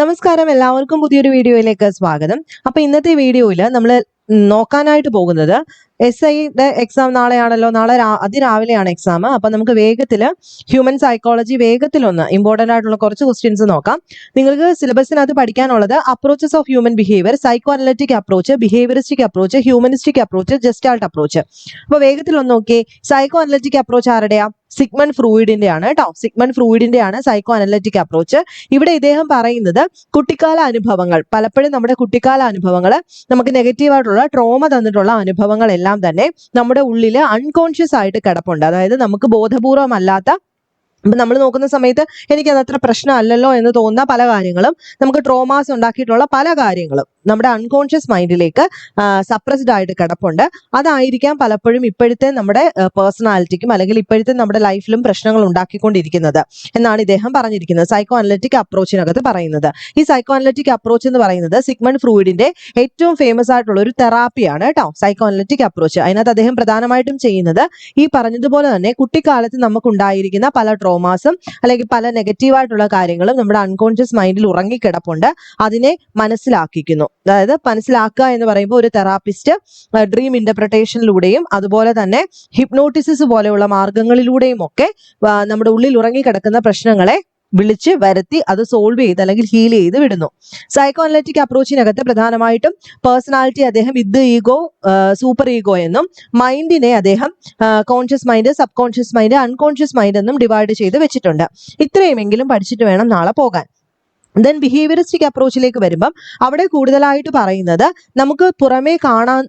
നമസ്കാരം. എല്ലാവർക്കും പുതിയൊരു വീഡിയോയിലേക്ക് സ്വാഗതം. അപ്പൊ ഇന്നത്തെ വീഡിയോയിൽ നമ്മൾ നോക്കാനായിട്ട് പോകുന്നത് എസ് ഐയുടെ എക്സാം നാളെയാണല്ലോ? നാളെ അതിരാവിലെയാണ് എക്സാം അപ്പൊ നമുക്ക് വേഗത്തിൽ ഹ്യൂമൻ സൈക്കോളജി വേഗത്തിലൊന്ന് ഇമ്പോർട്ടന്റ് ആയിട്ടുള്ള കുറച്ച് ക്വസ്റ്റ്യൻസ് നോക്കാം. നിങ്ങൾക്ക് സിലബസിനകത്ത് പഠിക്കാനുള്ളത് approaches of human behaviour psycho analytic approach behaviouristic approach humanistic approach gestalt approach അപ്പോൾ വേഗത്തിൽ ഒന്ന് നോക്കിയേ. സൈക്കോ അനലറ്റിക് അപ്രോച്ച് ആരുടെയാ? സിഗ്മൺ ഫ്രൂയിഡിന്റെ ആണ് കേട്ടോ സിഗ്മൺ ഫ്രൂയിഡിന്റെ ആണ് സൈക്കോ അനലറ്റിക് അപ്രോച്ച് ഇവിടെ ഇദ്ദേഹം പറയുന്നത് കുട്ടിക്കാല അനുഭവങ്ങൾ. പലപ്പോഴും നമ്മുടെ കുട്ടിക്കാല അനുഭവങ്ങൾ നമുക്ക് നെഗറ്റീവായിട്ടുള്ള ട്രോമ തന്നിട്ടുള്ള അനുഭവങ്ങളെല്ലാം തന്നെ നമ്മുടെ ഉള്ളിൽ അൺകോൺഷ്യസ് ആയിട്ട് കിടപ്പുണ്ട്. അതായത് നമുക്ക് ബോധപൂർവമല്ലാത്ത ഇപ്പൊ നമ്മൾ നോക്കുന്ന സമയത്ത് എനിക്ക് അതത്ര പ്രശ്നമല്ലല്ലോ എന്ന് തോന്നുന്ന പല കാര്യങ്ങളും നമുക്ക് ട്രോമാസ് ഉണ്ടാക്കിയിട്ടുള്ള പല കാര്യങ്ങളും നമ്മുടെ അൺകോൺഷ്യസ് മൈൻഡിലേക്ക് സപ്രസ്ഡ് ആയിട്ട് കിടപ്പുണ്ട്. അതായിരിക്കാം പലപ്പോഴും ഇപ്പോഴത്തെ നമ്മുടെ പേഴ്സണാലിറ്റിക്കും അല്ലെങ്കിൽ ഇപ്പോഴത്തെ നമ്മുടെ ലൈഫിലും പ്രശ്നങ്ങൾ ഉണ്ടാക്കിക്കൊണ്ടിരിക്കുന്നത് എന്നാണ് ഇദ്ദേഹം പറഞ്ഞിരിക്കുന്നത്. സൈക്കോ അനലറ്റിക് അപ്രോച്ചിനകത്ത് പറയുന്നത്. ഈ സൈക്കോ അനലറ്റിക് അപ്രോച്ച് എന്ന് പറയുന്നത് സിഗ്മൺ ഫ്രൂയിഡിന്റെ ഏറ്റവും ഫേമസ് ആയിട്ടുള്ള ഒരു തെറാപ്പിയാണ് കേട്ടോ. സൈക്കോ അനലറ്റിക് അപ്രോച്ച് അതിനകത്ത് അദ്ദേഹം പ്രധാനമായിട്ടും ചെയ്യുന്നത് ഈ പറഞ്ഞതുപോലെ തന്നെ കുട്ടിക്കാലത്ത് നമുക്കുണ്ടായിരിക്കുന്ന പല ട്രോമാസും അല്ലെങ്കിൽ പല നെഗറ്റീവായിട്ടുള്ള കാര്യങ്ങളും നമ്മുടെ അൺകോൺഷ്യസ് മൈൻഡിൽ ഉറങ്ങിക്കിടപ്പുണ്ട്. അതിനെ മനസ്സിലാക്കിക്കുന്നു. അതായത് മനസ്സിലാക്കുക എന്ന് പറയുമ്പോൾ ഒരു തെറാപ്പിസ്റ്റ് ഡ്രീം ഇന്റർപ്രിട്ടേഷനിലൂടെയും അതുപോലെ തന്നെ ഹിപ്നോട്ടിസിസ് പോലെയുള്ള മാർഗങ്ങളിലൂടെയും ഒക്കെ നമ്മുടെ ഉള്ളിൽ ഉറങ്ങിക്കിടക്കുന്ന പ്രശ്നങ്ങളെ വിളിച്ച് വരുത്തി അത് സോൾവ് ചെയ്ത് അല്ലെങ്കിൽ ഹീൽ ചെയ്ത് വിടുന്നു. സൈക്കോ അനലറ്റിക് അപ്രോച്ചിനകത്ത് പ്രധാനമായിട്ടും പേഴ്സണാലിറ്റി അദ്ദേഹം ഇത് ഈഗോ സൂപ്പർ ഈഗോ എന്നും മൈൻഡിനെ അദ്ദേഹം conscious mind sub conscious mind unconscious mind എന്നും ഡിവൈഡ് ചെയ്ത് വെച്ചിട്ടുണ്ട്. ഇത്രയുമെങ്കിലും പഠിച്ചിട്ട് വേണം നാളെ പോകാൻ. ദെൻ ബിഹേവിയറിസ്റ്റിക് അപ്രോച്ചിലേക്ക് വരുമ്പം അവിടെ കൂടുതലായിട്ട് പറയുന്നത് നമുക്ക് പുറമേ കാണാൻ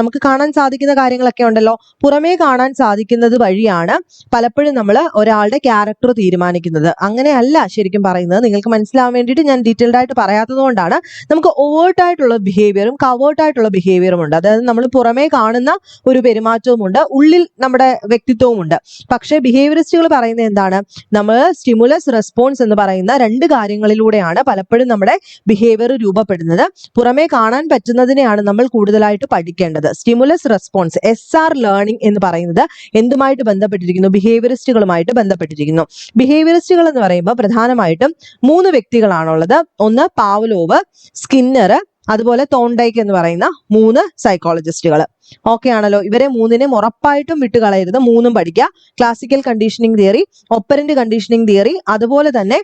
നമുക്ക് കാണാൻ സാധിക്കുന്ന കാര്യങ്ങളൊക്കെ ഉണ്ടല്ലോ. പുറമേ കാണാൻ സാധിക്കുന്നത് വഴിയാണ് പലപ്പോഴും നമ്മൾ ഒരാളുടെ ക്യാരക്ടർ തീരുമാനിക്കുന്നത്. അങ്ങനെയല്ല ശരിക്കും പറയുന്നത്. നിങ്ങൾക്ക് മനസ്സിലാവാൻ വേണ്ടിയിട്ട് ഞാൻ ഡീറ്റെയിൽഡ് ആയിട്ട് പറയാത്തതുകൊണ്ടാണ് നമുക്ക് ഓവേർട്ടായിട്ടുള്ള ബിഹേവിയറും കവേർട്ടായിട്ടുള്ള ബിഹേവിയറും ഉണ്ട്. അതായത് നമ്മൾ പുറമേ കാണുന്ന ഒരു പെരുമാറ്റവും ഉണ്ട് ഉള്ളിൽ നമ്മുടെ വ്യക്തിത്വവും ഉണ്ട് പക്ഷേ ബിഹേവിയറിസ്റ്റുകൾ പറയുന്നത് എന്താണ്? നമ്മൾ സ്റ്റിമുലസ് റെസ്പോൺസ് എന്ന് പറയുന്ന രണ്ട് കാര്യങ്ങളിലൂടെയാണ് പലപ്പോഴും നമ്മുടെ ബിഹേവിയർ രൂപപ്പെടുന്നത്. പുറമേ കാണാൻ പറ്റുന്നതിനെയാണ് നമ്മൾ കൂടുതലായിട്ട് പഠിക്കേണ്ടത്. Stimulus response S R learning എന്ന് പറയുന്നത് എന്തുമായിട്ട് ബന്ധപ്പെട്ടിരിക്കുന്നു? ബിഹേവിയറിസ്റ്റുകളുമായിട്ട് ബന്ധപ്പെട്ടിരിക്കുന്നു. ബിഹേവിയറിസ്റ്റുകൾ എന്ന് പറയുമ്പോൾ പ്രധാനമായിട്ടും മൂന്ന് വ്യക്തികളാണുള്ളത്. ഒന്ന് പാവലോവ് സ്കിന്നർ അതുപോലെ തോണ്ടൈക്ക് എന്ന് പറയുന്ന മൂന്ന് സൈക്കോളജിസ്റ്റുകൾ ഓക്കെ ആണല്ലോ. ഇവരെ മൂന്നിനെയും ഉറപ്പായിട്ടും വിട്ടുകളയരുത്. മൂന്നും പഠിക്കുക. Classical conditioning theory operant conditioning theory അതുപോലെ തന്നെ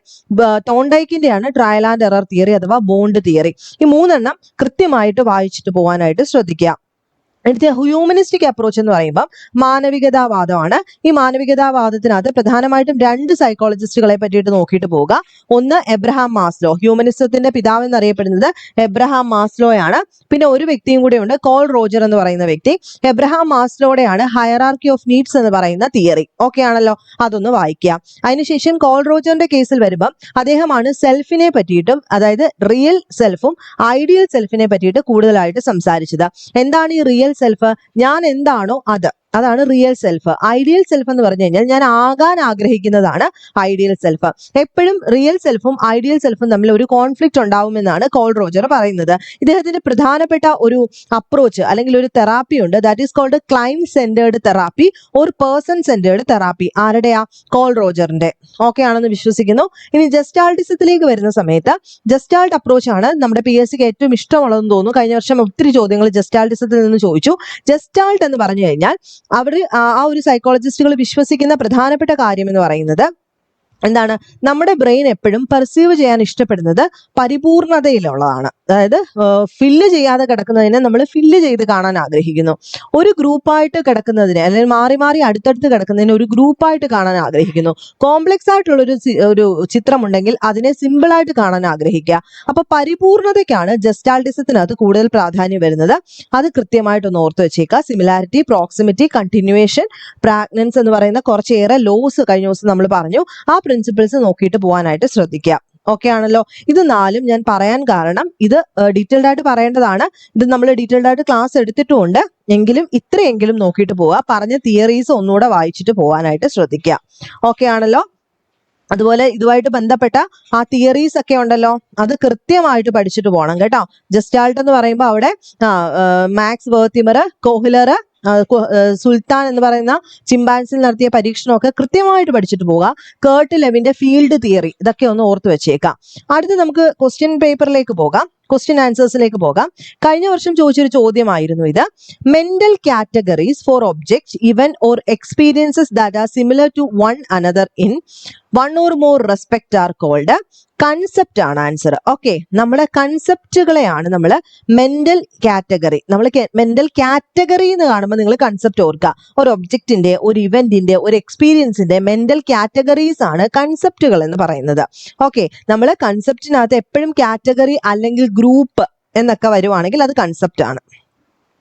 തോണ്ടൈക്കിന്റെയാണ് ട്രയൽ ആൻഡ് എറർ തിയറി അഥവാ ബോണ്ട് തിയറി ഈ മൂന്നെണ്ണം കൃത്യമായിട്ട് വായിച്ചിട്ട് പോകാനായിട്ട് ശ്രദ്ധിക്കുക. അടുത്ത ഹ്യൂമനിസ്റ്റിക് അപ്രോച്ച് എന്ന് പറയുമ്പോൾ മാനവികതാവാദമാണ്. ഈ മാനവികതാവാദത്തിനകത്ത് പ്രധാനമായിട്ടും രണ്ട് സൈക്കോളജിസ്റ്റുകളെ പറ്റിയിട്ട് നോക്കിയിട്ട് പോവുക. ഒന്ന് എബ്രഹാം മാസ്ലോ. ഹ്യൂമനിസത്തിന്റെ പിതാവ് എന്നറിയപ്പെടുന്നത് എബ്രഹാം മാസ്ലോയാണ്. പിന്നെ ഒരു വ്യക്തിയും കൂടെ ഉണ്ട് കോൾ റോജർ എന്ന് പറയുന്ന വ്യക്തി. എബ്രഹാം മാസ്ലോയുടെയാണ് ഹയറാർക്കി ഓഫ് നീഡ്സ് എന്ന് പറയുന്ന തിയറി ഓക്കെ ആണല്ലോ? അതൊന്ന് വായിക്കുക. അതിനുശേഷം കോൾ റോജറിന്റെ കേസിൽ വരുമ്പം അദ്ദേഹമാണ് സെൽഫിനെ പറ്റിയിട്ടും അതായത് റിയൽ സെൽഫും ഐഡിയൽ സെൽഫിനെ പറ്റിയിട്ട് കൂടുതലായിട്ട് സംസാരിച്ചത്. എന്താണ് ഈ റിയൽ സെൽഫ് ഞാൻ എന്താണോ അത്. അതാണ് റിയൽ സെൽഫ് ഐഡിയൽ സെൽഫ് എന്ന് പറഞ്ഞു കഴിഞ്ഞാൽ ഞാൻ ആകാൻ ആഗ്രഹിക്കുന്നതാണ് ഐഡിയൽ സെൽഫ് എപ്പോഴും റിയൽ സെൽഫും ഐഡിയൽ സെൽഫും തമ്മിൽ ഒരു കോൺഫ്ലിക്റ്റ് ഉണ്ടാവുമെന്നാണ് കോൾ റോജർ പറയുന്നത്. ഇദ്ദേഹത്തിന്റെ പ്രധാനപ്പെട്ട ഒരു അപ്രോച്ച് അല്ലെങ്കിൽ ഒരു തെറാപ്പി ഉണ്ട്. That is called client centred therapy ഒരു പേഴ്സൺ സെന്റേർഡ് തെറാപ്പി ആരുടെയാ കോൾ റോജറിന്റെ? ഓക്കെ ആണെന്ന് വിശ്വസിക്കുന്നു. ഇനി ജസ്റ്റാൾട്ടിസത്തിലേക്ക് വരുന്ന സമയത്ത് ജസ്റ്റാൾട്ട് അപ്രോച്ച് ആണ് നമ്മുടെ പി എസ് സിക്ക് ഏറ്റവും ഇഷ്ടമുള്ളതെന്ന് തോന്നുന്നു. കഴിഞ്ഞ വർഷം ഒത്തിരി ചോദ്യങ്ങൾ ജസ്റ്റാൾട്ടിസത്തിൽ നിന്ന് ചോദിച്ചു. ജസ്റ്റാൾട്ട് എന്ന് പറഞ്ഞു കഴിഞ്ഞാൽ അവർ ആ ഒരു സൈക്കോളജിസ്റ്റുകൾ വിശ്വസിക്കുന്ന പ്രധാനപ്പെട്ട കാര്യം എന്ന് പറയുന്നത് എന്താണ്? നമ്മുടെ ബ്രെയിൻ എപ്പോഴും പെർസീവ് ചെയ്യാൻ ഇഷ്ടപ്പെടുന്നത് പരിപൂർണതയിലുള്ളതാണ്. അതായത് ഫില്ല് ചെയ്യാതെ കിടക്കുന്നതിനെ നമ്മൾ ഫില്ല് ചെയ്ത് കാണാൻ ആഗ്രഹിക്കുന്നു. ഒരു ഗ്രൂപ്പായിട്ട് കിടക്കുന്നതിനെ അല്ലെങ്കിൽ മാറി മാറി അടുത്തടുത്ത് കിടക്കുന്നതിനെ ഒരു ഗ്രൂപ്പായിട്ട് കാണാൻ ആഗ്രഹിക്കുന്നു. കോംപ്ലക്സ് ആയിട്ടുള്ള ഒരു ഒരു ചിത്രമുണ്ടെങ്കിൽ അതിനെ സിമ്പിൾ ആയിട്ട് കാണാൻ ആഗ്രഹിക്കുക. അപ്പൊ പരിപൂർണതയ്ക്കാണ് ജസ്റ്റാൾട്ടിസത്തിനകത്ത് കൂടുതൽ പ്രാധാന്യം വരുന്നത്. അത് കൃത്യമായിട്ടൊന്ന് ഓർത്ത് വെച്ചേക്കുക. സിമിലാരിറ്റി പ്രോക്സിമിറ്റി കണ്ടിന്യൂവേഷൻ പ്രാഗ്നൻസ് എന്ന് പറയുന്ന കുറച്ചേറെ ലോസ് കഴിഞ്ഞ ദിവസം നമ്മൾ പറഞ്ഞു. ആ പ്രിൻസിപ്പിൾസ് നോക്കിയിട്ട് പോകാനായിട്ട് ശ്രദ്ധിക്കുക. ഓക്കെ ആണല്ലോ. ഇത് നാലും ഞാൻ പറയാൻ കാരണം ഇത് ഡീറ്റെയിൽഡ് ആയിട്ട് പറയേണ്ടതാണ്. ഇത് നമ്മൾ ഡീറ്റെയിൽഡ് ആയിട്ട് ക്ലാസ് എടുത്തിട്ടുമുണ്ട്. എങ്കിലും ഇത്രയെങ്കിലും നോക്കിയിട്ട് പോവുക. പറഞ്ഞ തിയറീസ് ഒന്നുകൂടെ വായിച്ചിട്ട് പോകാനായിട്ട് ശ്രദ്ധിക്കുക. ഓക്കെ ആണല്ലോ? അതുപോലെ ഇതുമായിട്ട് ബന്ധപ്പെട്ട ആ തിയറീസ് ഒക്കെ ഉണ്ടല്ലോ. അത് കൃത്യമായിട്ട് പഠിച്ചിട്ട് പോകണം കേട്ടോ. ജസ്റ്റാൾട്ട് എന്ന് പറയുമ്പോൾ അവിടെ മാക്സ് വേർത്തിമർ കോഹിലർ സുൽത്താൻ എന്ന് പറയുന്ന ചിമ്പാൻസിൽ നടത്തിയ പരീക്ഷണമൊക്കെ കൃത്യമായിട്ട് പഠിച്ചിട്ട് പോവുക. കേർട്ട് ലെവിന്റെ ഫീൽഡ് തിയറി ഇതൊക്കെ ഒന്ന് ഓർത്ത് വെച്ചേക്കാം. അടുത്ത് നമുക്ക് ക്വസ്റ്റ്യൻ പേപ്പറിലേക്ക് പോകാം. ക്വസ്റ്റ്യൻ ആൻസേഴ്സിലേക്ക് പോകാം. കഴിഞ്ഞ വർഷം ചോദിച്ചൊരു ചോദ്യമായിരുന്നു ഇത്. Mental categories for object event or experiences that are similar to one another in one or more respect are called concept ആണ് ആൻസർ ഓക്കെ നമ്മുടെ കൺസെപ്റ്റുകളെയാണ് നമ്മൾ മെന്റൽ കാറ്റഗറി നമ്മൾ മെന്റൽ കാറ്റഗറി എന്ന് കാണുമ്പോൾ നിങ്ങൾ കൺസെപ്റ്റ് ഓർക്കുക ഒരു ഒബ്ജക്റ്റിന്റെ ഒരു ഇവന്റിന്റെ ഒരു എക്സ്പീരിയൻസിന്റെ മെന്റൽ കാറ്റഗറീസ് ആണ് കൺസെപ്റ്റുകൾ എന്ന് പറയുന്നത്. ഓക്കെ നമ്മൾ കൺസെപ്റ്റിനകത്ത് എപ്പോഴും കാറ്റഗറി അല്ലെങ്കിൽ ഗ്രൂപ്പ് എന്നൊക്കെ വരുവാണെങ്കിൽ അത് കൺസെപ്റ്റ് ആണ്.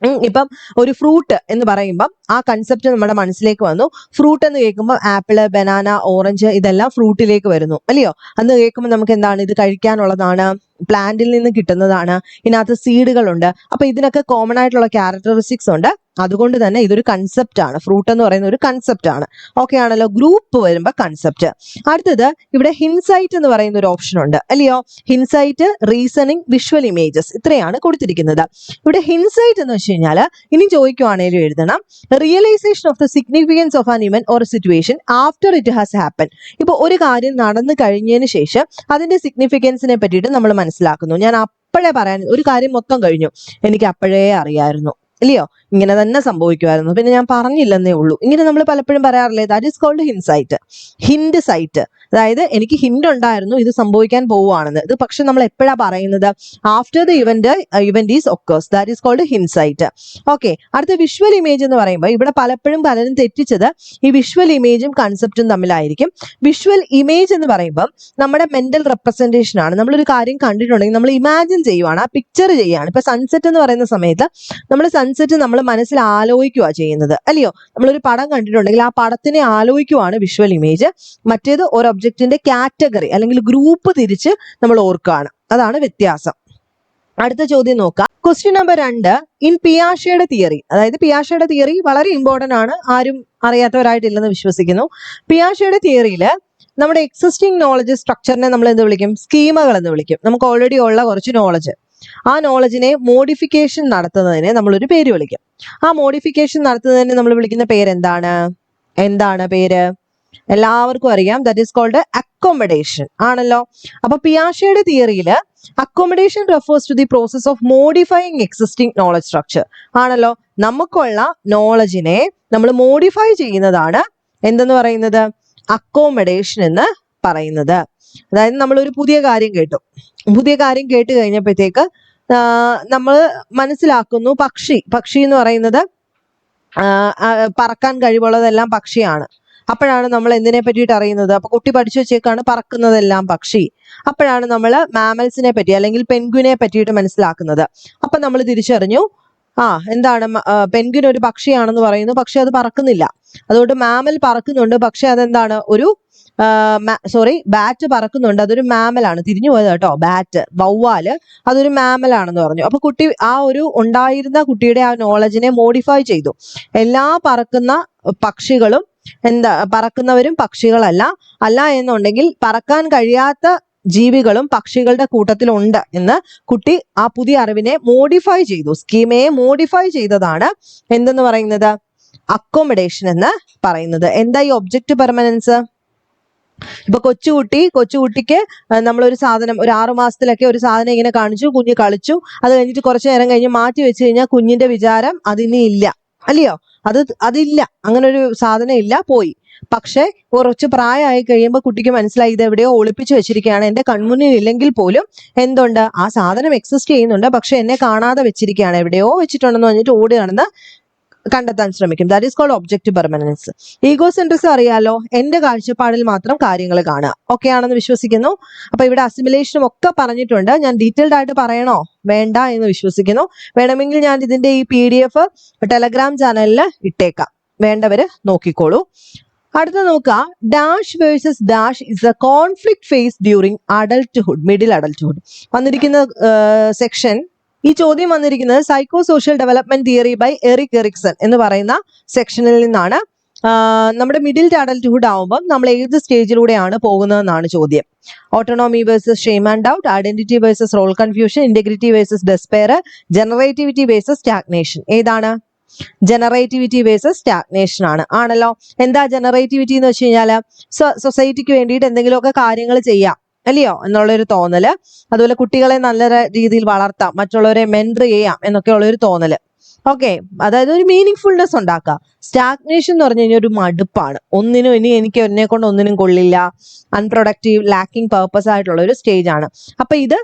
ഇപ്പം ഒരു ഫ്രൂട്ട് എന്ന് പറയുമ്പം ആ കൺസെപ്റ്റ് നമ്മുടെ മനസ്സിലേക്ക് വന്നു. ഫ്രൂട്ട് എന്ന് കേൾക്കുമ്പോൾ ആപ്പിൾ ബനാന ഓറഞ്ച് ഇതെല്ലാം ഫ്രൂട്ടിലേക്ക് വരുന്നു. അല്ലയോ? അന്ന് കേൾക്കുമ്പോൾ നമുക്ക് എന്താണ്? ഇത് കഴിക്കാനുള്ളതാണ് പ്ലാന്റിൽ നിന്ന് കിട്ടുന്നതാണ് ഇതിനകത്ത് സീഡുകളുണ്ട് അപ്പൊ ഇതിനൊക്കെ കോമൺ ആയിട്ടുള്ള ക്യാരക്ടറിസ്റ്റിക്സ് ഉണ്ട്. അതുകൊണ്ട് തന്നെ ഇതൊരു കൺസെപ്റ്റ് ആണ്. ഫ്രൂട്ട് എന്ന് പറയുന്ന ഒരു കൺസെപ്റ്റ് ആണ്. ഓക്കെ ആണല്ലോ? ഗ്രൂപ്പ് വരുമ്പോൾ കൺസെപ്റ്റ് അടുത്തത് ഇവിടെ ഹിൻസൈറ്റ് എന്ന് പറയുന്ന ഒരു ഓപ്ഷൻ ഉണ്ട്. അല്ലയോ? ഹിൻസൈറ്റ് റീസണിങ് വിഷ്വൽ ഇമേജസ് ഇത്രയാണ് കൊടുത്തിരിക്കുന്നത്. ഇവിടെ ഹിൻസൈറ്റ് എന്ന് വെച്ച് കഴിഞ്ഞാൽ ഇനി ചോദിക്കുവാണേലും എഴുതണം. Realisation of the significance of an event or situation after it has happen ഇപ്പോൾ ഒരു കാര്യം നടന്നു കഴിഞ്ഞതിന് ശേഷം അതിന്റെ സിഗ്നിഫിക്കൻസിനെ പറ്റിയിട്ട് നമ്മൾ മനസ്സിലാക്കുന്നു. ഞാൻ അപ്പോഴേ പറയാൻ ഒരു കാര്യം മൊത്തം കഴിഞ്ഞു. എനിക്ക് അപ്പോഴേ അറിയായിരുന്നു. ഇല്ലയോ? ഇങ്ങനെ തന്നെ സംഭവിക്കുമായിരുന്നു. പിന്നെ ഞാൻ പറഞ്ഞില്ലെന്നേ ഉള്ളൂ. ഇങ്ങനെ നമ്മൾ പലപ്പോഴും പറയാറില്ലേ that is called hindsight hind sight അതായത് എനിക്ക് ഹിൻഡ് ഉണ്ടായിരുന്നു ഇത് സംഭവിക്കാൻ പോവുകയാണെന്ന്. ഇത് പക്ഷെ നമ്മൾ എപ്പോഴാ പറയുന്നത്? After the event event is occurs that is called hindsight okay അടുത്ത വിഷ്വൽ ഇമേജ് എന്ന് പറയുമ്പോൾ ഇവിടെ പലപ്പോഴും പലരും തെറ്റിച്ചത് ഈ വിഷ്വൽ ഇമേജും കൺസെപ്റ്റും തമ്മിലായിരിക്കും. വിഷ്വൽ ഇമേജ് എന്ന് പറയുമ്പോൾ നമ്മുടെ മെന്റൽ റെപ്രസെന്റേഷൻ ആണ്. നമ്മളൊരു കാര്യം കണ്ടിട്ടുണ്ടെങ്കിൽ നമ്മൾ ഇമാജിൻ ചെയ്യുവാണ് ആ പിക്ചർ ചെയ്യുകയാണ് ഇപ്പൊ സൺസെറ്റ് എന്ന് പറയുന്ന സമയത്ത് നമ്മൾ സൺസെറ്റ് നമ്മൾ മനസ്സിൽ ആലോചിക്കുക ചെയ്യുന്നത്. അല്ലയോ? നമ്മളൊരു പടം കണ്ടിട്ടുണ്ടെങ്കിൽ ആ പടത്തിനെ ആലോചിക്കുവാണ് വിഷ്വൽ ഇമേജ് മറ്റേത് ഒരു ഒബ്ജക്റ്റിന്റെ കാറ്റഗറി അല്ലെങ്കിൽ ഗ്രൂപ്പ് തിരിച്ച് നമ്മൾ ഓർക്കുകയാണ്. അതാണ് വ്യത്യാസം. അടുത്ത ചോദ്യം നോക്കാം. ക്വസ്റ്റ്യൻ നമ്പർ രണ്ട് ഇൻ പിയാഷയുടെ തിയറി അതായത് പിയാഷയുടെ തിയറി വളരെ ഇമ്പോർട്ടന്റ് ആണ്. ആരും അറിയാത്തവരായിട്ടില്ലെന്ന് വിശ്വസിക്കുന്നു. പിയാഷയുടെ തിയറിയിൽ നമ്മുടെ എക്സിസ്റ്റിംഗ് നോളജ് സ്ട്രക്ചറിനെ നമ്മൾ എന്ത് വിളിക്കും? സ്കീമകൾ എന്ന് വിളിക്കും. നമുക്ക് ഓൾറെഡി ഉള്ള കുറച്ച് നോളജ് ആ നോളജിനെ മോഡിഫിക്കേഷൻ നടത്തുന്നതിനെ നമ്മളൊരു പേര് വിളിക്കും. ആ മോഡിഫിക്കേഷൻ നടത്തുന്നതിന് നമ്മൾ വിളിക്കുന്ന പേര് എന്താണ്? എന്താണ് പേര്? എല്ലാവർക്കും അറിയാം. ദറ്റ് ഈസ് കോൾഡ് അക്കോമഡേഷൻ ആണല്ലോ? അപ്പൊ പിയാഷയുടെ തിയറിയിൽ accommodation refers to the process of modifying existing knowledge structure ആണല്ലോ? നമുക്കുള്ള നോളജിനെ നമ്മൾ മോഡിഫൈ ചെയ്യുന്നതാണ് എന്തെന്ന് പറയുന്നത്? അക്കോമഡേഷൻ എന്ന് പറയുന്നത്. അതായത് നമ്മൾ ഒരു പുതിയ കാര്യം കേട്ടു. പുതിയ കാര്യം കേട്ട് കഴിഞ്ഞപ്പോഴത്തേക്ക് നമ്മൾ മനസ്സിലാക്കുന്നു പക്ഷി. പക്ഷി എന്ന് പറയുന്നത് പറക്കാൻ കഴിവുള്ളതെല്ലാം പക്ഷിയാണ്. അപ്പോഴാണ് നമ്മൾ എന്തിനെ പറ്റിയിട്ട് അറിയുന്നത്? അപ്പൊ കുട്ടി പഠിച്ചു വെച്ചേക്കാണ് പറക്കുന്നതെല്ലാം പക്ഷി. അപ്പോഴാണ് നമ്മൾ മാമൽസിനെ പറ്റി അല്ലെങ്കിൽ പെൻഗ്വിനെ പറ്റിയിട്ട് മനസ്സിലാക്കുന്നത്. അപ്പൊ നമ്മൾ തിരിച്ചറിഞ്ഞു ആ എന്താണ് പെൻഗ്വിൻ ഒരു പക്ഷിയാണെന്ന് പറയുന്നു പക്ഷെ അത് പറക്കുന്നില്ല. അതുകൊണ്ട് മാമൽ പറക്കുന്നുണ്ട് പക്ഷെ അതെന്താണ് ഒരു സോറി ബാറ്റ് പറക്കുന്നുണ്ട്. അതൊരു മാമലാണ് തിരിഞ്ഞു പോയത് കേട്ടോ ബാറ്റ് വവ്വാൽ അതൊരു മാമലാണെന്ന് പറഞ്ഞു. അപ്പൊ കുട്ടി ആ ഒരു ഉണ്ടായിരുന്ന കുട്ടിയുടെ ആ നോളജിനെ മോഡിഫൈ ചെയ്തു. എല്ലാ പറക്കുന്ന പക്ഷികളും എന്താ പറക്കുന്നവരും പക്ഷികളല്ല. അല്ല എന്നുണ്ടെങ്കിൽ പറക്കാൻ കഴിയാത്ത ജീവികളും പക്ഷികളുടെ കൂട്ടത്തിലുണ്ട് എന്ന് കുട്ടി ആ പുതിയ അറിവിനെ മോഡിഫൈ ചെയ്തു. സ്കീമയെ മോഡിഫൈ ചെയ്തതാണ് എന്തെന്ന് പറയുന്നത്? അക്കോമഡേഷൻ എന്ന് പറയുന്നത്. എന്താ ഈ ഒബ്ജക്റ്റ് പെർമനൻസ് ഇപ്പൊ കൊച്ചുകുട്ടി കൊച്ചുകുട്ടിക്ക് നമ്മളൊരു സാധനം ഒരു ആറു മാസത്തിലൊക്കെ ഒരു സാധനം ഇങ്ങനെ കാണിച്ചു കുഞ്ഞ് കളിച്ചു. അത് കഴിഞ്ഞിട്ട് കുറച്ചു നേരം കഴിഞ്ഞ് മാറ്റി വെച്ച് കഴിഞ്ഞാൽ കുഞ്ഞിന്റെ വിചാരം അതിനി ഇല്ല. അല്ലയോ? അത് അതില്ല. അങ്ങനെ ഒരു സാധനം ഇല്ല പോയി. പക്ഷെ കുറച്ച് പ്രായമായി കഴിയുമ്പോൾ കുട്ടിക്ക് മനസ്സിലായി ഇത് എവിടെയോ ഒളിപ്പിച്ചു വെച്ചിരിക്കുകയാണ്. എന്റെ കൺമുന്നിൽ ഇല്ലെങ്കിൽ പോലും എന്തുണ്ട്? ആ സാധനം എക്സിസ്റ്റ് ചെയ്യുന്നുണ്ട്. പക്ഷെ എന്നെ കാണാതെ വെച്ചിരിക്കുകയാണ്. എവിടെയോ വെച്ചിട്ടുണ്ടെന്ന് പറഞ്ഞിട്ട് ഓടി നടന്ന് കണ്ടെത്താൻ ശ്രമിക്കും. That is called object permanence egocentrism അറിയാലോ? എന്റെ കാഴ്ചപ്പാടിൽ മാത്രം കാര്യങ്ങൾ കാണുക. ഓക്കെ ആണെന്ന് വിശ്വസിക്കുന്നു. അപ്പൊ ഇവിടെ അസിമുലേഷനും ഒക്കെ പറഞ്ഞിട്ടുണ്ട്. ഞാൻ ഡീറ്റെയിൽഡ് ആയിട്ട് പറയണോ? വേണ്ട എന്ന് വിശ്വസിക്കുന്നു. വേണമെങ്കിൽ ഞാൻ ഇതിന്റെ ഈ പി ഡി എഫ് ടെലഗ്രാം ചാനലിൽ ഇട്ടേക്കാം. വേണ്ടവര് നോക്കിക്കോളൂ. അടുത്ത നോക്കുക. Dash versus dash is a conflict phase during adulthood middle adulthood വന്നിരിക്കുന്ന സെക്ഷൻ ഈ ചോദ്യം വന്നിരിക്കുന്നത് psycho social development theory by Erik Erikson എന്ന് പറയുന്ന സെക്ഷനിൽ നിന്നാണ്. നമ്മുടെ മിഡിൽ അഡൽട്ട്ഹുഡ് ആവുമ്പം നമ്മൾ ഏത് സ്റ്റേജിലൂടെയാണ് പോകുന്നതെന്നാണ് ചോദ്യം. Autonomy versus shame and doubt identity versus role confusion integrity versus despair generativity versus stagnation ഏതാണ്? ജനറേറ്റിവിറ്റി വേഴ്സസ് സ്റ്റാഗ്നേഷൻ ആണ്. ആണല്ലോ. എന്താ ജനറേറ്റിവിറ്റി എന്ന് വെച്ച് കഴിഞ്ഞാൽ സൊസൈറ്റിക്ക് വേണ്ടിയിട്ട് എന്തെങ്കിലുമൊക്കെ കാര്യങ്ങൾ ചെയ്യാം. അല്ലയോ? എന്നുള്ളൊരു തോന്നൽ. അതുപോലെ കുട്ടികളെ നല്ല രീതിയിൽ വളർത്താം. മറ്റുള്ളവരെ മെന്റർ ചെയ്യാം എന്നൊക്കെയുള്ള ഒരു തോന്നൽ. ഓക്കെ അതായത് ഒരു മീനിങ് ഫുൾനെസ് ഉണ്ടാക്കുക. സ്റ്റാഗ്നേഷൻ എന്ന് പറഞ്ഞു കഴിഞ്ഞാൽ ഒരു മടുപ്പാണ്. ഒന്നിനും ഇനി എനിക്ക് എന്നെ കൊണ്ട് ഒന്നിനും കൊള്ളില്ല. അൺപ്രൊഡക്റ്റീവ് ലാക്കിംഗ് പേർപ്പസ് ആയിട്ടുള്ള ഒരു സ്റ്റേജ് ആണ്. അപ്പൊ ഇത്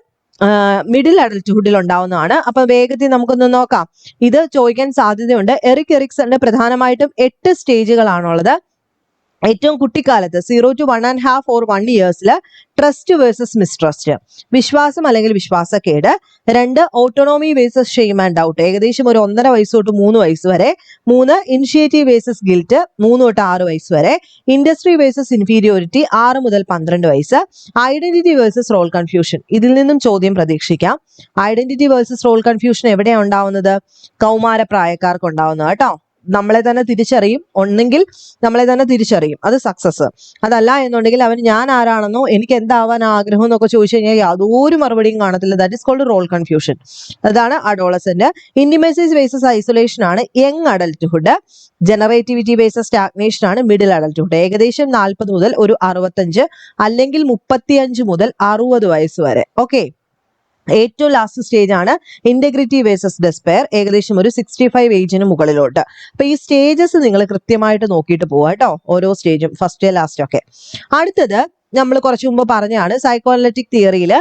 മിഡിൽ അഡൽട്ട്ഹുഡിൽ ഉണ്ടാവുന്നതാണ്. അപ്പൊ വേഗത്തിൽ നമുക്കൊന്ന് നോക്കാം. ഇത് ചോദിക്കാൻ സാധ്യതയുണ്ട്. എറിക് എറിക്സന്റെ പ്രധാനമായിട്ടും എട്ട് സ്റ്റേജുകളാണുള്ളത് ഏറ്റവും കുട്ടിക്കാലത്ത് zero to one and half or one ഇയേഴ്സിൽ trust versus mistrust വിശ്വാസം അല്ലെങ്കിൽ വിശ്വാസക്കേട് രണ്ട് autonomy versus shame and doubt ഏകദേശം ഒരു ഒന്നര വയസ്സ് തൊട്ട് മൂന്ന് വയസ്സ് വരെ മൂന്ന് ഇനിഷ്യേറ്റീവ് വേഴ്സസ് ഗിൽറ്റ് മൂന്ന് തൊട്ട് ആറ് വയസ്സ് വരെ ഇൻഡസ്ട്രി വേഴ്സസ് ഇൻഫീരിയോറിറ്റി ആറ് മുതൽ പന്ത്രണ്ട് വയസ്സ് ഐഡന്റിറ്റി വേഴ്സസ് റോൾ കൺഫ്യൂഷൻ ഇതിൽ നിന്നും ചോദ്യം പ്രതീക്ഷിക്കാം. ഐഡന്റിറ്റി വേഴ്സസ് റോൾ കൺഫ്യൂഷൻ എവിടെയാണ് ഉണ്ടാവുന്നത്? കൗമാര പ്രായക്കാർക്ക് ഉണ്ടാവുന്നത് കേട്ടോ നമ്മളെ തന്നെ തിരിച്ചറിയും. ഒന്നെങ്കിൽ നമ്മളെ തന്നെ തിരിച്ചറിയും. അത് സക്സസ് അതല്ല എന്നുണ്ടെങ്കിൽ അവൻ ഞാൻ ആരാണെന്നോ എനിക്ക് എന്താവാൻ ആഗ്രഹം എന്നൊക്കെ ചോദിച്ചു കഴിഞ്ഞാൽ യാതൊരു മറുപടിയും കാണത്തില്ല. That is called role confusion അതാണ് അഡോളസെന്റ് ഇന്റിമേസീസ് ബേസസ് ഐസൊലേഷൻ ആണ്. Young adulthood generativity versus stagnation ആണ്. മിഡിൽ അഡൽട്ട്ഹുഡ് ഏകദേശം നാൽപ്പത് മുതൽ ഒരു അറുപത്തഞ്ച് അല്ലെങ്കിൽ മുപ്പത്തിയഞ്ച് മുതൽ അറുപത് വയസ്സ് വരെ. ഓക്കെ ഏറ്റവും ലാസ്റ്റ് സ്റ്റേജ് ആണ് ഇന്റഗ്രിറ്റി വേഴ്സസ് ഡെസ്പെയർ ഏകദേശം ഒരു സിക്സ്റ്റി ഫൈവ് ഏജിന് മുകളിലോട്ട്. അപ്പൊ ഈ സ്റ്റേജസ് നിങ്ങൾ കൃത്യമായിട്ട് നോക്കിയിട്ട് പോവാ കേട്ടോ ഓരോ സ്റ്റേജും ഫസ്റ്റ് ലാസ്റ്റ് ഒക്കെ. അടുത്തത് നമ്മൾ കുറച്ച് മുമ്പ് പറഞ്ഞാണ് സൈക്കോഅനലിറ്റിക് തിയറിയിൽ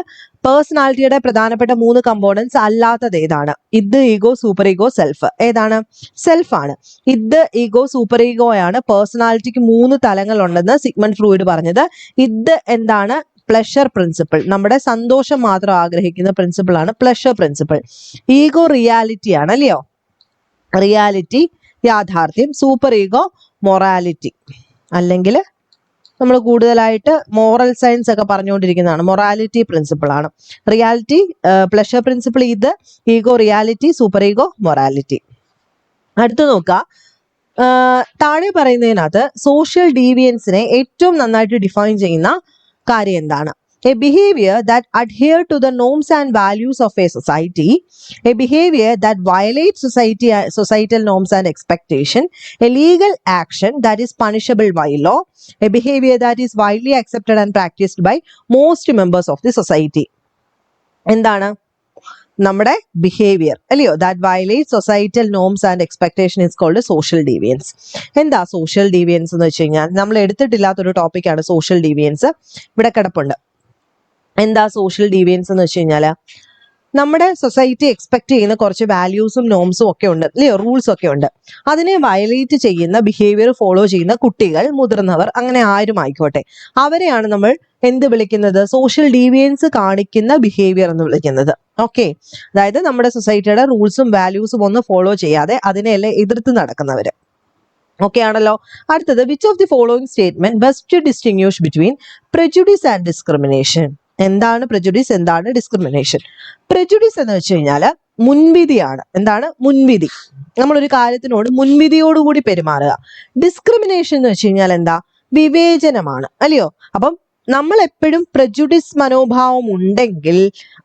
പേഴ്സണാലിറ്റിയുടെ പ്രധാനപ്പെട്ട മൂന്ന് കമ്പോണൻസ് അല്ലാത്തത് ഏതാണ്? ഇത് ഈഗോ സൂപ്പർ ഈഗോ സെൽഫ് ഏതാണ്? സെൽഫ് ആണ്. ഇത് ഈഗോ സൂപ്പർ ഈഗോ ആണ് പേഴ്സണാലിറ്റിക്ക് മൂന്ന് തലങ്ങളുണ്ടെന്ന് സിഗ്മണ്ട് ഫ്രൂയിഡ് പറഞ്ഞത്. ഇത് എന്താണ്? പ്ലഷർ പ്രിൻസിപ്പിൾ നമ്മുടെ സന്തോഷം മാത്രം ആഗ്രഹിക്കുന്ന പ്രിൻസിപ്പിൾ ആണ് പ്ലഷർ പ്രിൻസിപ്പിൾ ഈഗോ റിയാലിറ്റി ആണ് അല്ലയോ? റിയാലിറ്റി യാഥാർത്ഥ്യം സൂപ്പർ ഈഗോ മൊറാലിറ്റി അല്ലെങ്കിൽ നമ്മൾ കൂടുതലായിട്ട് മോറൽ സയൻസ് ഒക്കെ പറഞ്ഞുകൊണ്ടിരിക്കുന്നതാണ്. മൊറാലിറ്റി പ്രിൻസിപ്പിൾ ആണ്. റിയാലിറ്റി പ്ലഷർ പ്രിൻസിപ്പിൾ ഇത് ego reality super ego morality അടുത്ത് നോക്കുക താഴെ പറയുന്നതിനകത്ത് സോഷ്യൽ ഡീവിയൻസിനെ ഏറ്റവും നന്നായിട്ട് ഡിഫൈൻ ചെയ്യുന്ന കാര്യം എന്താണ്? A behaviour that adhere to the norms and values of a society a behaviour that violate society societal norms and expectation a legal action that is punishable by law a behaviour that is widely accepted and practised by most members of the society എന്താണ്? നമ്മുടെ behaviour അല്ലയോ? That violate societal norms and expectation is called social deviance എന്താ social deviance എന്ന് വെച്ച് കഴിഞ്ഞാൽ? നമ്മൾ എടുത്തിട്ടില്ലാത്തൊരു ടോപ്പിക്കാണ് social deviance ഇവിടെ കിടപ്പുണ്ട്. എന്താ സോഷ്യൽ ഡീവിയൻസ് എന്ന് വെച്ച് കഴിഞ്ഞാൽ നമ്മുടെ സൊസൈറ്റി എക്സ്പെക്ട് ചെയ്യുന്ന കുറച്ച് വാല്യൂസും നോംസും ഒക്കെ ഉണ്ട്. അല്ലയോ? റൂൾസ് ഒക്കെ ഉണ്ട്. അതിനെ വയലേറ്റ് ചെയ്യുന്ന ബിഹേവിയർ ഫോളോ ചെയ്യുന്ന കുട്ടികൾ മുതിർന്നവർ അങ്ങനെ ആരും ആയിക്കോട്ടെ. അവരെയാണ് നമ്മൾ എന്ത് വിളിക്കുന്നത്? സോഷ്യൽ ഡീവിയൻസ് കാണിക്കുന്ന ബിഹേവിയർ എന്ന് വിളിക്കുന്നത്. ഓക്കെ അതായത് നമ്മുടെ സൊസൈറ്റിയുടെ റൂൾസും വാല്യൂസും ഒന്നും ഫോളോ ചെയ്യാതെ അതിനെയല്ലേ എതിർത്ത് നടക്കുന്നവര്. ഓക്കെ ആണല്ലോ. അടുത്തത് which of the following statement best distinguish between prejudice and discrimination എന്താണ് പ്രജുഡീസ് എന്താണ് ഡിസ്ക്രിമിനേഷൻ പ്രജുഡീസ് എന്ന് വെച്ച് കഴിഞ്ഞാൽ മുൻവിധിയാണ്. എന്താണ്? മുൻവിധി. നമ്മളൊരു കാര്യത്തിനോട് മുൻവിധിയോടുകൂടി പെരുമാറുക. ഡിസ്ക്രിമിനേഷൻ എന്ന് വെച്ച് കഴിഞ്ഞാൽ എന്താ? വിവേചനമാണ്. അല്ലയോ? അപ്പം നമ്മൾ എപ്പോഴും പ്രജുഡിസ് മനോഭാവം ഉണ്ടെങ്കിൽ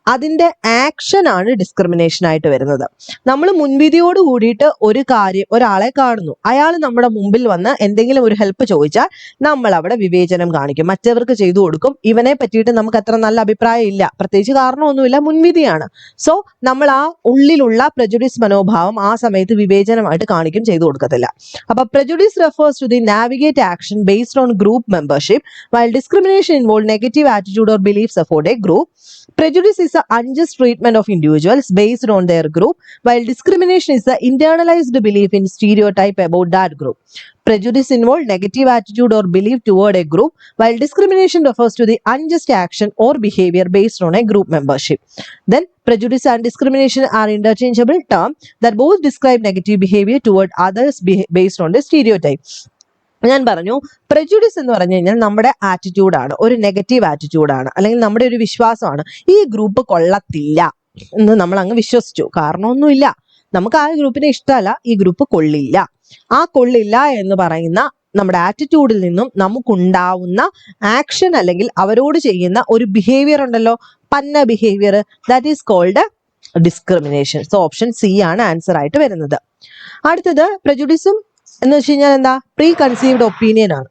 അതിന്റെ ആക്ഷൻ ആണ് ഡിസ്ക്രിമിനേഷൻ ആയിട്ട് വരുന്നത്. നമ്മൾ മുൻവിധിയോട് കൂടിയിട്ട് ഒരു കാര്യം ഒരാളെ കാണുന്നു. അയാൾ നമ്മുടെ മുമ്പിൽ വന്ന് എന്തെങ്കിലും ഒരു ഹെൽപ്പ് ചോദിച്ചാൽ നമ്മൾ അവിടെ വിവേചനം കാണിക്കും. മറ്റവർക്ക് ചെയ്തു കൊടുക്കും. ഇവനെ പറ്റിയിട്ട് നമുക്ക് അത്ര നല്ല അഭിപ്രായം ഇല്ല. പ്രത്യേകിച്ച് കാരണമൊന്നുമില്ല. മുൻവിധിയാണ്. സോ നമ്മൾ ആ ഉള്ളിലുള്ള പ്രജുഡിസ് മനോഭാവം ആ സമയത്ത് വിവേചനമായിട്ട് കാണിക്കും ചെയ്തു കൊടുക്കത്തില്ല. അപ്പൊ prejudice refers to the negative action based on group membership while discrimination Discussion involved negative attitude or beliefs about a group. Prejudice is the unjust treatment of individuals based on their group, while discrimination is the internalized belief in stereotype about that group. Prejudice involves negative attitude or belief toward a group, while discrimination refers to the unjust action or behavior based on a group membership. Then, prejudice and discrimination are interchangeable terms that both describe negative behavior toward others based on the stereotype. ഞാൻ പറഞ്ഞു prejudice എന്ന് പറഞ്ഞു കഴിഞ്ഞാൽ നമ്മുടെ ആറ്റിറ്റ്യൂഡാണ് ഒരു negative ആറ്റിറ്റ്യൂഡാണ് അല്ലെങ്കിൽ നമ്മുടെ ഒരു വിശ്വാസമാണ്. ഈ ഗ്രൂപ്പ് കൊള്ളത്തില്ല എന്ന് നമ്മൾ അങ്ങ് വിശ്വസിച്ചു. കാരണമൊന്നുമില്ല. നമുക്ക് ആ ഗ്രൂപ്പിനെ ഇഷ്ടമല്ല ഈ ഗ്രൂപ്പ് കൊള്ളില്ല. ആ കൊള്ളില്ല എന്ന് പറയുന്ന നമ്മുടെ ആറ്റിറ്റ്യൂഡിൽ നിന്നും നമുക്കുണ്ടാവുന്ന ആക്ഷൻ അല്ലെങ്കിൽ അവരോട് ചെയ്യുന്ന ഒരു ബിഹേവിയർ ഉണ്ടല്ലോ പന്ന behaviour that is called discrimination so option C ആണ് ആൻസർ ആയിട്ട് വരുന്നത്. അടുത്തത് പ്രജുഡിസും എന്ന് വെച്ച് കഴിഞ്ഞാൽ എന്താ? പ്രീ കൺസീവ്ഡ് ഒപ്പീനിയൻ ആണ്.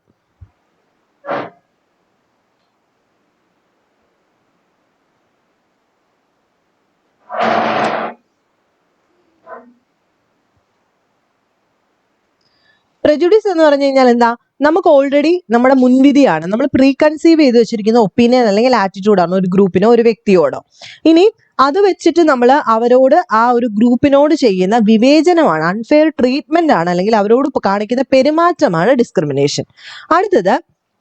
പ്രജുഡിസ് എന്ന് പറഞ്ഞു കഴിഞ്ഞാൽ എന്താ? നമുക്ക് ഓൾറെഡി നമ്മുടെ മുൻവിധിയാണ്. നമ്മൾ പ്രീ കൺസീവ് ചെയ്ത് വെച്ചിരിക്കുന്ന ഒപ്പീനിയൻ അല്ലെങ്കിൽ ആറ്റിറ്റ്യൂഡാണ് ഒരു ഗ്രൂപ്പിനോ ഒരു വ്യക്തിയോടോ. ഇനി അത് വെച്ചിട്ട് നമ്മൾ അവരോട് ആ ഒരു ഗ്രൂപ്പിനോട് ചെയ്യുന്ന വിവേചനമാണ് അൺഫെയർ ട്രീറ്റ്മെന്റ് ആണ് അല്ലെങ്കിൽ അവരോട് കാണിക്കുന്ന പെരുമാറ്റമാണ് ഡിസ്ക്രിമിനേഷൻ അടുത്തത്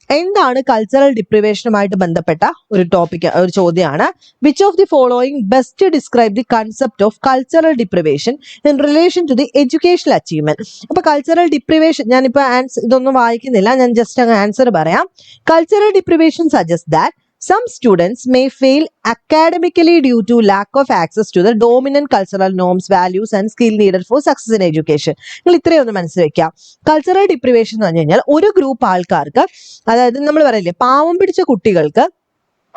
എന്താണ് കൾച്ചറൽ ഡിപ്രിവേഷനുമായിട്ട് ബന്ധപ്പെട്ട ഒരു ടോപ്പിക് ഒരു ചോദ്യമാണ്. Which of the following best describe the concept of cultural deprivation in relation to the educational achievement അപ്പൊ കൾച്ചറൽ ഡിപ്രിവേഷൻ ഞാനിപ്പോ ആൻസർ ഇതൊന്നും വായിക്കുന്നില്ല ഞാൻ ജസ്റ്റ് അങ്ങ് ആൻസർ പറയാം. Cultural deprivation suggest that some students may fail academically due to lack of access to the dominant cultural norms, values and skill needed for success in education. നിങ്ങൾ ഇത്രയും ഒന്ന് മനസ്സിലാക്കുക കൾച്ചറൽ ഡിപ്രിവേഷൻ എന്ന് പറഞ്ഞു കഴിഞ്ഞാൽ ഒരു ഗ്രൂപ്പ് ആൾക്കാർക്ക് അതായത് നമ്മൾ പറയില്ലേ പാവം പിടിച്ച കുട്ടികൾക്ക്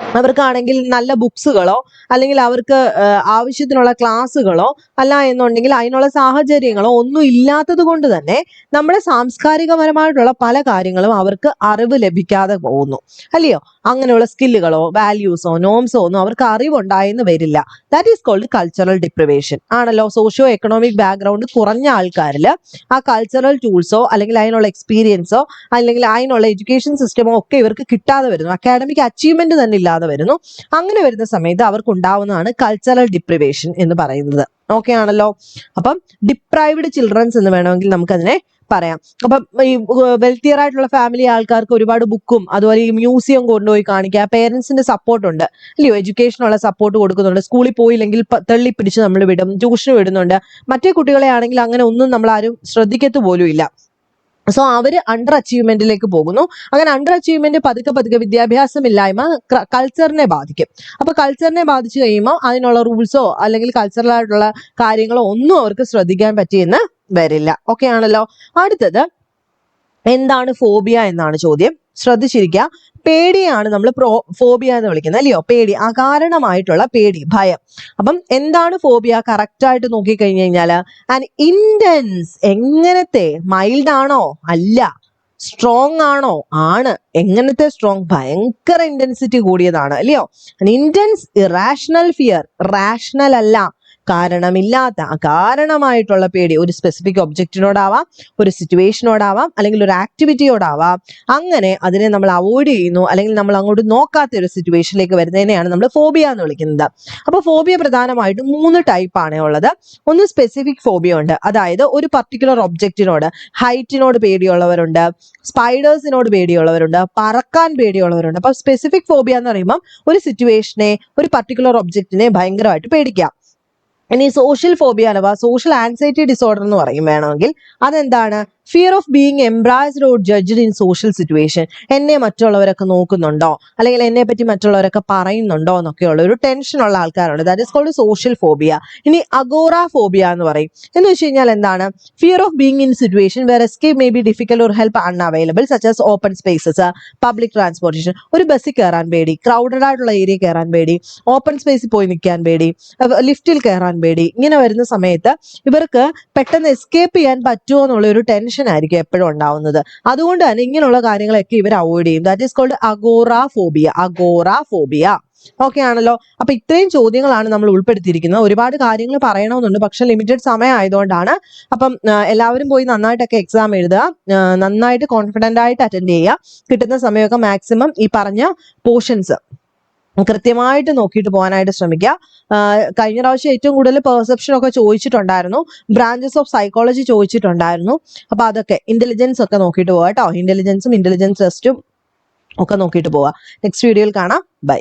അവർക്കാണെങ്കിൽ നല്ല ബുക്സുകളോ അല്ലെങ്കിൽ അവർക്ക് ആവശ്യത്തിനുള്ള ക്ലാസ്സുകളോ അല്ല എന്നുണ്ടെങ്കിൽ അതിനുള്ള സാഹചര്യങ്ങളോ ഒന്നും ഇല്ലാത്തത് കൊണ്ട് തന്നെ നമ്മുടെ സാംസ്കാരികപരമായിട്ടുള്ള പല കാര്യങ്ങളും അവർക്ക് അറിവ് ലഭിക്കാതെ പോകുന്നു. അല്ലയോ? അങ്ങനെയുള്ള സ്കില്ലുകളോ വാല്യൂസോ നോംസോ ഒന്നും അവർക്ക് അറിവുണ്ടായെന്ന് വരില്ല. That is called cultural deprivation ആണല്ലോ? സോഷ്യോ എക്കണോമിക് ബാക്ക്ഗ്രൗണ്ട് കുറഞ്ഞ ആൾക്കാരിൽ ആ കൾച്ചറൽ ടൂൾസോ അല്ലെങ്കിൽ അതിനുള്ള എക്സ്പീരിയൻസോ അല്ലെങ്കിൽ അതിനുള്ള എഡ്യൂക്കേഷൻ സിസ്റ്റമോ ഒക്കെ ഇവർക്ക് കിട്ടാതെ വരുന്നു. അക്കാഡമിക് അച്ചീവ്മെന്റ് തന്നെ ഇല്ലാതെ വരുന്നു. അങ്ങനെ വരുന്ന സമയത്ത് അവർക്ക് ഉണ്ടാവുന്നതാണ് കൾച്ചറൽ ഡിപ്രിവേഷൻ എന്ന് പറയുന്നത്. ഓക്കെ ആണല്ലോ? അപ്പം ഡിപ്രൈവ്ഡ് ചിൽഡ്രൻസ് എന്ന് വേണമെങ്കിൽ നമുക്കതിനെ പറയാം. അപ്പം ഈ വെൽത്തിയർ ആയിട്ടുള്ള ഫാമിലി ആൾക്കാർക്ക് ഒരുപാട് ബുക്കും അതുപോലെ ഈ മ്യൂസിയം കൊണ്ടുപോയി കാണിക്കുക പേരൻസിന്റെ സപ്പോർട്ട് ഉണ്ട്. അല്ലയോ? എഡ്യൂക്കേഷനുള്ള സപ്പോർട്ട് കൊടുക്കുന്നുണ്ട്. സ്കൂളിൽ പോയില്ലെങ്കിൽ തള്ളി പിടിച്ച് നമ്മൾ വിടും ട്യൂഷന് വിടുന്നുണ്ട്. മറ്റേ കുട്ടികളെ ആണെങ്കിൽ അങ്ങനെ ഒന്നും നമ്മൾ ആരും ശ്രദ്ധിക്കത്തു പോലും ഇല്ല. സോ അവർ അണ്ടർ അച്ചീവ്മെന്റിലേക്ക് പോകുന്നു. അങ്ങനെ അണ്ടർ അച്ചീവ്മെന്റ് പതുക്കെ പതുക്കെ വിദ്യാഭ്യാസമില്ലായ്മ കൾച്ചറിനെ ബാധിക്കും. അപ്പൊ കൾച്ചറിനെ ബാധിച്ചു കഴിയുമ്പോൾ അതിനുള്ള റൂൾസോ അല്ലെങ്കിൽ കൾച്ചറലായിട്ടുള്ള കാര്യങ്ങളോ ഒന്നും അവർക്ക് ശ്രദ്ധിക്കാൻ പറ്റിയെന്ന് വരില്ല. ഓക്കെ ആണല്ലോ? അടുത്തത് എന്താണ് ഫോബിയ എന്നാണ് ചോദ്യം. ശ്രദ്ധിച്ചിരിക്കുക. പേടിയാണ് നമ്മൾ പ്രോ ഫോബിയ എന്ന് വിളിക്കുന്നത് അല്ലയോ? പേടി അകാരണമായിട്ടുള്ള പേടി ഭയം. അപ്പം എന്താണ് ഫോബിയ കറക്റ്റായിട്ട് നോക്കിക്കഴിഞ്ഞു കഴിഞ്ഞാൽ ആൻഡ് ഇന്റൻസ് എങ്ങനത്തെ മൈൽഡ് ആണോ? അല്ല. സ്ട്രോങ് ആണോ? ആണ്. എങ്ങനത്തെ സ്ട്രോങ് ഭയങ്കര ഇന്റൻസിറ്റി കൂടിയതാണ് അല്ലയോ? ഇന്റൻസ് ഇറാഷണൽ ഫിയർ റാഷണൽ അല്ല. കാരണമില്ലാത്ത അകാരണമായിട്ടുള്ള പേടി. ഒരു സ്പെസിഫിക് ഒബ്ജക്റ്റിനോടാവാം ഒരു സിറ്റുവേഷനോടാവാം അല്ലെങ്കിൽ ഒരു ആക്ടിവിറ്റിയോടാവാം അങ്ങനെ അതിനെ നമ്മൾ അവോയ്ഡ് ചെയ്യുന്നു അല്ലെങ്കിൽ നമ്മൾ അങ്ങോട്ട് നോക്കാത്ത ഒരു സിറ്റുവേഷനിലേക്ക് വരുന്നതിനെയാണ് നമ്മൾ ഫോബിയ എന്ന് വിളിക്കുന്നത്. അപ്പോൾ ഫോബിയ പ്രധാനമായിട്ടും മൂന്ന് ടൈപ്പാണ് ഉള്ളത് ഒന്ന് സ്പെസിഫിക് ഫോബിയ ഉണ്ട്. അതായത് ഒരു പർട്ടിക്കുലർ ഒബ്ജക്റ്റിനോട് ഹൈറ്റിനോട് പേടിയുള്ളവരുണ്ട് സ്പൈഡേഴ്സിനോട് പേടിയുള്ളവരുണ്ട് പറക്കാൻ പേടിയുള്ളവരുണ്ട്. അപ്പോൾ സ്പെസിഫിക് ഫോബിയ എന്ന് പറയുമ്പോൾ ഒരു സിറ്റുവേഷനെ ഒരു പർട്ടിക്കുലർ ഒബ്ജക്റ്റിനെ ഭയങ്കരമായിട്ട് പേടിക്കാം. ഇനി സോഷ്യൽ ഫോബിയ അഥവാ സോഷ്യൽ ആൻസൈറ്റി ഡിസോർഡർ എന്ന് പറയും വേണമെങ്കിൽ അതെന്താണ്? Fear of being embarrassed or judged in social situation എന്നെ മറ്റുള്ളവരൊക്കെ നോക്കുന്നുണ്ടോ? അല്ലെങ്കിൽ എന്നെ പറ്റി മറ്റുള്ളവരൊക്കെ പറയുന്നുണ്ടോ എന്നൊക്കെയുള്ള ഒരു ടെൻഷൻ ഉള്ള ആൾക്കാരുണ്ട്. That is called social phobia ഇനി അഗോറ ഫോബിയ എന്ന് പറയും. എന്ന് വെച്ച് കഴിഞ്ഞാൽ എന്താണ്? Fear of being in situation where escape may be difficult or help unavailable such as open spaces public transportation ഒരു ബസ്സിൽ കയറാൻ പേടി ക്രൗഡഡ് ആയിട്ടുള്ള ഏരിയ കയറാൻ പേടി ഓപ്പൺ സ്പേസിൽ പോയി നിൽക്കാൻ പേടി ലിഫ്റ്റിൽ കയറാൻ പേടി. ഇങ്ങനെ വരുന്ന സമയത്ത് ഇവർക്ക് പെട്ടെന്ന് എസ്കേപ്പ് ചെയ്യാൻ പറ്റുമോ എന്നുള്ള ഒരു ടെൻഷൻ ആയിരിക്കും എപ്പോഴും ഉണ്ടാവുന്നത്. അതുകൊണ്ട് തന്നെ ഇങ്ങനെയുള്ള കാര്യങ്ങളൊക്കെ ഇവർ അവോയ്ഡ് ചെയ്യും. That is called agoraphobia agoraphobia okay ആണല്ലോ? അപ്പൊ ഇത്രയും ചോദ്യങ്ങളാണ് നമ്മൾ ഉൾപ്പെടുത്തിയിരിക്കുന്നത്. ഒരുപാട് കാര്യങ്ങൾ പറയണമെന്നുണ്ട്. പക്ഷെ ലിമിറ്റഡ് സമയം ആയതുകൊണ്ടാണ്. അപ്പം എല്ലാവരും പോയി നന്നായിട്ടൊക്കെ എക്സാം എഴുതുക. നന്നായിട്ട് കോൺഫിഡന്റ് ആയിട്ട് അറ്റൻഡ് ചെയ്യുക. കിട്ടുന്ന സമയമൊക്കെ മാക്സിമം ഈ പറഞ്ഞ പോർഷൻസ് കൃത്യമായിട്ട് നോക്കിയിട്ട് പോകാനായിട്ട് ശ്രമിക്കുക. കഴിഞ്ഞ പ്രാവശ്യം ഏറ്റവും കൂടുതൽ പെർസെപ്ഷൻ ഒക്കെ ചോദിച്ചിട്ടുണ്ടായിരുന്നു. ബ്രാഞ്ചസ് ഓഫ് സൈക്കോളജി ചോദിച്ചിട്ടുണ്ടായിരുന്നു. അപ്പൊ അതൊക്കെ ഇന്റലിജൻസ് ഒക്കെ നോക്കിയിട്ട് പോകാം കേട്ടോ. ഇന്റലിജൻസും ഇന്റലിജൻസ് ടെസ്റ്റും ഒക്കെ നോക്കിയിട്ട് പോവാം നെക്സ്റ്റ് വീഡിയോയിൽ കാണാം. ബൈ